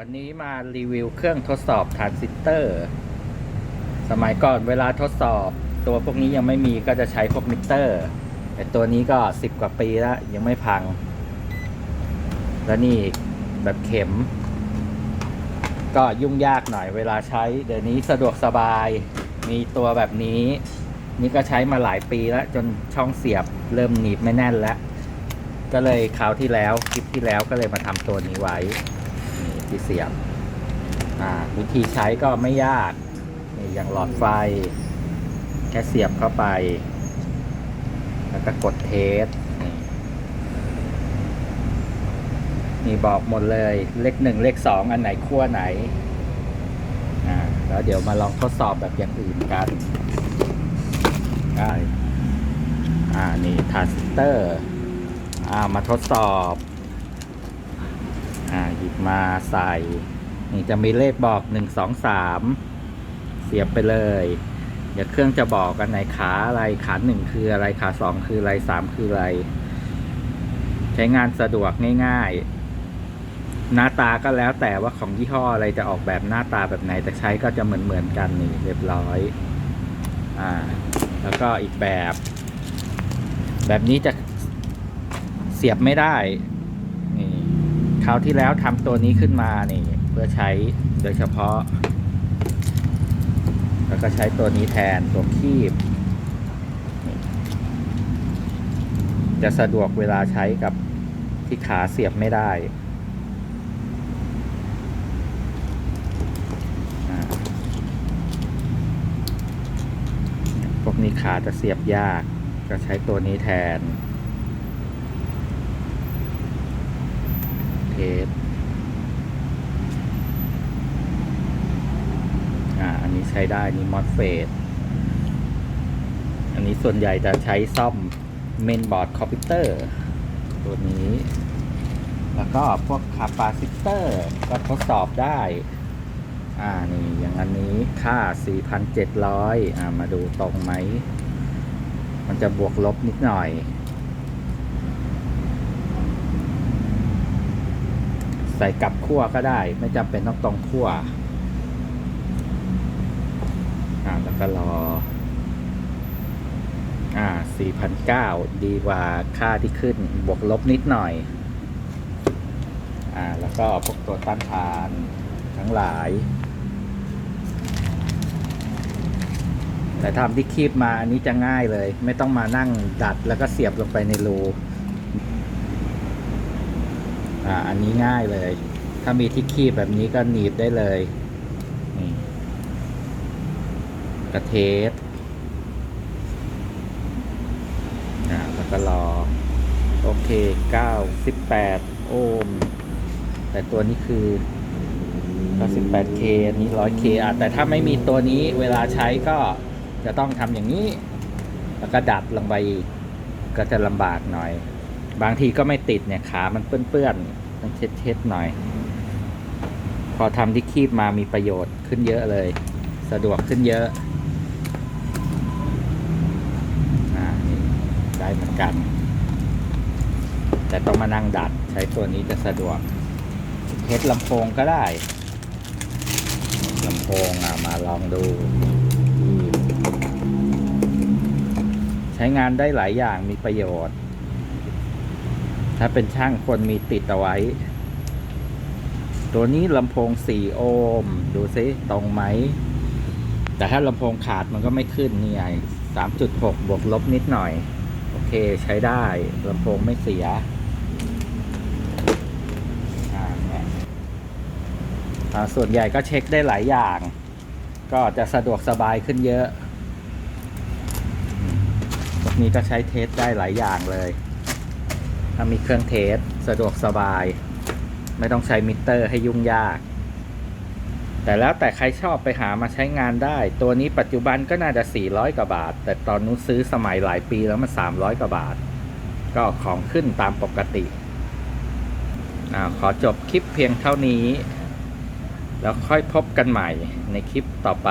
วันนี้มารีวิวเครื่องทดสอบทรานซิสเตอร์ สมัยก่อนเวลาทดสอบ ตัวพวกนี้ยังไม่มีก็จะใช้พวกมิเตอร์ แต่ตัวนี้ก็สิบกว่าปีแล้วยังไม่พัง แล้วนี่แบบเข็ม ก็ยุ่งยากหน่อยเวลาใช้ เดี๋ยวนี้สะดวกสบาย มีตัวแบบนี้ นี่ก็ใช้มาหลายปีแล้ว จนช่องเสียบเริ่มหนีบไม่แน่นแล้ว ก็เลยคราวที่แล้วคลิปที่แล้วก็เลยมาทำตัวนี้ไว้ ที่เสียบวิธีใช้ก็ไม่ยากนี่อย่างหลอดไฟ แค่เสียบเข้าไป แล้วก็กดเทสนี่บอกหมดเลยเลขหนึ่งเลขสองอันไหนขั้วไหนอ่าแล้วเดี๋ยวมาลองทดสอบแบบอย่างอื่นกันได้อ่า นี่ทราสเตอร์ อ่า มาทดสอบ อ่าหยิบมาใส่ นี่จะมีเลขบอกหนึ่งสองสามเสียบไปเลย เดี๋ยวเครื่องจะบอกกันไหนขาอะไรขาหนึ่งคืออะไรขาสองคืออะไรสามคืออะไร ใช้งานสะดวกง่ายๆ หน้าตาก็แล้วแต่ว่าของยี่ห้ออะไรจะออกแบบหน้าตาแบบไหน แต่ใช้ก็จะเหมือนเหมือนๆกันนี่เรียบร้อย อ่า แล้วก็อีกแบบ แบบนี้จะเสียบไม่ได้ คราวที่แล้วทำตัวนี้ขึ้นมานี่เพื่อใช้โดยเฉพาะ แล้วก็ใช้ตัวนี้แทนตัวคีบ จะสะดวกเวลาใช้กับที่ขาเสียบไม่ได้พวกนี้ขาจะเสียบยาก ก็ใช้ตัวนี้แทน เทสอ่า อันนี้ ใช้ได้นี่มอสเฟตอันนี้ส่วนใหญ่จะใช้ซ่อมเมนบอร์ดคอมพิวเตอร์ ตัวนี้ แล้วก็พวกคาปาซิเตอร์ก็ทดสอบได้ อ่านี่อย่างอันนี้ค่า 4,700 อ่ามาดูตรงไหม มันจะบวกลบนิดหน่อยใส่กลับขั้วก็ได้ ไม่จำเป็นต้องตรงขั้วาแล้วก็รอ อ่า4,009ดีกว่าค่าที่ขึ้น บวกลบนิดหน่อย อ่า แล้วก็พวกตัวต้านทานทั้งหลาย แต่ทำที่คีบมาอันนี้จะง่ายเลย ไม่ต้องมานั่งดัดแล้วก็เสียบลงไปในรูอ่า อันนี้ง่ายเลย ถ้ามีที่คีบแบบนี้ก็หนีบได้เลยนี่ กระเทสแล้วก็รอ โอเค 98 โอห์ม แต่ตัวนี้คือ 98K อันนี้ 100K อะแต่ถ้าไม่มีตัวนี้เวลาใช้ก็จะต้องทำอย่างนี้ แล้วก็ดัดลงไปอีกก็จะลำบากหน่อย บางทีก็ไม่ติดเนี่ย ขามันเปื้อนๆ ต้องเช็ดๆหน่อย พอทำที่คีบมามีประโยชน์ขึ้นเยอะเลย สะดวกขึ้นเยอะ อ่านี่ได้ เหมือนกัน แต่ต้องมานั่งดัดใช้ตัวนี้จะสะดวกเทสลำโพงก็ได้ลำโพงอะมาลองดู ใช้งานได้หลายอย่างมีประโยชน์ ถ้าเป็นช่างควรมีติดเอาไว้ ตัวนี้ลำโพง 4 โอห์มดูซิตรงไหม แต่ถ้าลำโพงขาดมันก็ไม่ขึ้นนี่ไง3.6 บวกลบนิดหน่อย โอเคใช้ได้ลำโพงไม่เสียส่วนใหญ่ก็เช็คได้หลายอย่าง ก็จะสะดวกสบายขึ้นเยอะอืมพวกนี้ก็ใช้เทสได้หลายอย่างเลย ถ้ามีเครื่องเทสสะดวกสบาย ไม่ต้องใช้มิเตอร์ให้ยุ่งยาก แต่แล้วแต่ใครชอบไปหามาใช้งานได้ ตัวนี้ปัจจุบันก็น่าจะ 400 กว่าบาท แต่ตอนนู้นซื้อสมัยหลายปีแล้วมัน 300 กว่าบาท ก็ของขึ้นตามปกติอ่าขอจบคลิปเพียงเท่านี้ แล้วค่อยพบกันใหม่ในคลิปต่อไป